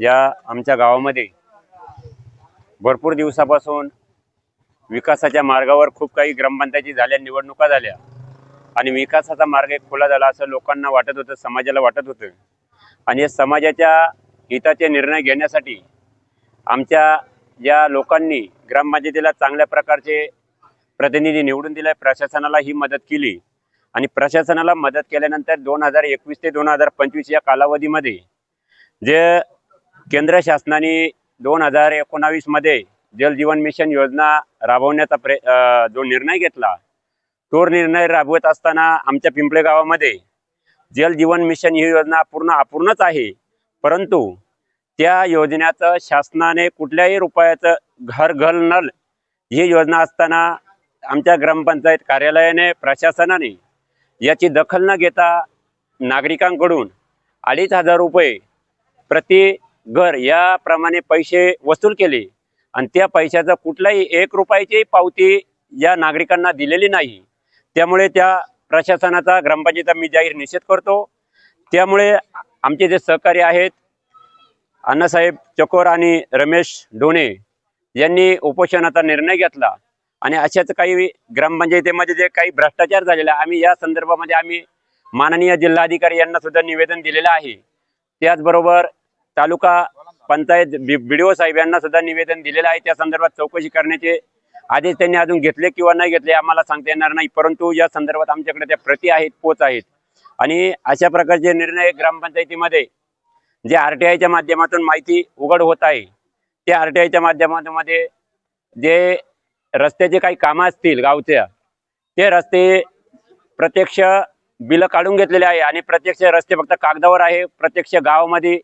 या आमच्या गावामध्ये भरपूर दिवसापासून विकासाच्या मार्गावर खूप काही ग्रामपंचायती झाल्या निवडणुका झाल्या. आणि विकासाचा मार्ग एक खुला झाला असं लोकांना वाटत होतं समाजाला वाटत होतं. आणि समाजाच्या हिताचे निर्णय घेण्यासाठी आमच्या ज्या लोकांनी ग्रामपंचायतीला चांगल्या प्रकारचे प्रतिनिधी निवडून दिले प्रशासनाला ही मदत केली. आणि प्रशासनाला मदत केल्यानंतर दोन हजार एकवीस ते दोन हजार पंचवीस या कालावधीमध्ये जे केंद्र शासनाने दोन हजार एकोणावीसमध्ये जल जीवन मिशन योजना राबवण्याचा प्रे जो निर्णय घेतला तो निर्णय राबवत असताना आमच्या पिंपळे गावामध्ये जल जीवन मिशन ही योजना पूर्ण अपूर्णच आहे. परंतु त्या योजनेचं शासनाने कुठल्याही रुपयाचं घर घल नल ही योजना असताना आमच्या ग्रामपंचायत कार्यालयाने प्रशासनाने याची दखल न घेता नागरिकांकडून अडीच हजार रुपये प्रति घर याप्रमाणे पैसे वसूल केले आणि त्या पैशाचा कुठलाही एक रुपयाची पावती या नागरिकांना दिलेली नाही. त्यामुळे त्या प्रशासनाचा ग्रामपंचायतीचा मी जाहीर निषेध करतो. त्यामुळे आमचे जे सहकारी आहेत अण्णासाहेब चकोर आणि रमेश डोणे यांनी उपोषणाचा निर्णय घेतला. आणि अशाच काही ग्रामपंचायतीमध्ये जे काही भ्रष्टाचार झालेला आहे, आम्ही या संदर्भामध्ये आम्ही माननीय जिल्हाधिकारी यांना सुद्धा निवेदन दिलेलं आहे. त्याचबरोबर तालुका पंचायत बी ओ साहेब यांना सुद्धा निवेदन दिलेलं आहे. त्या संदर्भात चौकशी करण्याचे आदेश त्यांनी अजून घेतले किंवा नाही घेतले आम्हाला सांगता येणार नाही. परंतु या संदर्भात आमच्याकडे त्या प्रती आहेत पोच आहेत. आणि अशा प्रकारचे निर्णय ग्रामपंचायतीमध्ये जे आर टी आयच्या माध्यमातून माहिती उघड होत आहे त्या आर टी आयच्या माध्यमामध्ये जे रस्त्याचे काही कामं असतील गावच्या ते रस्ते प्रत्यक्ष बिलं काढून घेतलेले आहे. आणि प्रत्यक्ष रस्ते फक्त कागदावर आहे प्रत्यक्ष गावामध्ये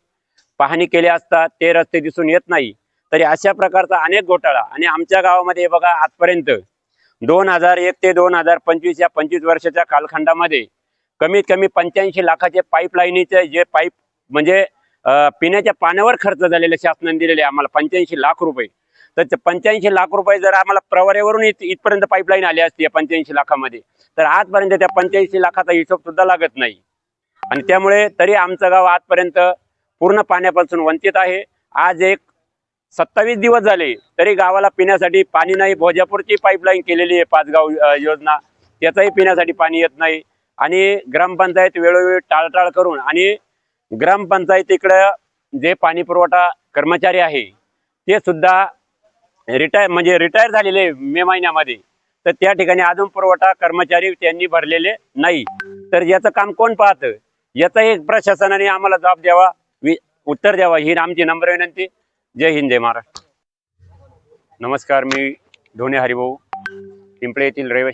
पाहणी केली असता ते रस्ते दिसून येत नाही. तरी अशा प्रकारचा अनेक घोटाळा आणि आमच्या गावामध्ये बघा आजपर्यंत दोन हजार एक ते दोन हजार पंचवीस या पंचवीस वर्षाच्या कालखंडामध्ये कमीत कमी पंच्याऐंशी लाखाचे पाईपलाईनीचे जे पाईप म्हणजे पिण्याच्या पाण्यावर खर्च झालेले शासनाने दिलेले आम्हाला पंच्याऐंशी लाख रुपये. तर पंच्याऐंशी लाख रुपये जर आम्हाला प्रवऱ्यावरून इत इथपर्यंत पाईपलाईन आली असती या पंच्याऐंशी लाखामध्ये तर आजपर्यंत त्या पंच्याऐंशी लाखाचा हिशोब सुद्धा लागत नाही. आणि त्यामुळे तरी आमचं गाव आजपर्यंत पूर्ण पाण्यापासून वंचित आहे. आज एक सत्तावीस दिवस झाले तरी गावाला पिण्यासाठी पाणी नाही. भोजापूरची पाईपलाईन केलेली आहे पाचगाव योजना. त्याचंही पिण्यासाठी पाणी येत नाही. आणि ग्रामपंचायत वेळोवेळी टाळटाळ करून आणि ग्रामपंचायतीकडं जे पाणी पुरवठा कर्मचारी आहे ते सुद्धा रिटायर म्हणजे रिटायर झालेले मे महिन्यामध्ये. तर त्या ठिकाणी अजून पुरवठा कर्मचारी त्यांनी भरलेले नाही. तर याचं काम कोण पाहतं? एक प्रशासनाने आम्हाला जबाब द्यावा. उत्तर द्यावा. ही आमची नम्र विनंती. जय हिंद जय महाराष्ट्र. नमस्कार मी धोणे हरिभाऊ. पिंपळे येथील रहिवासी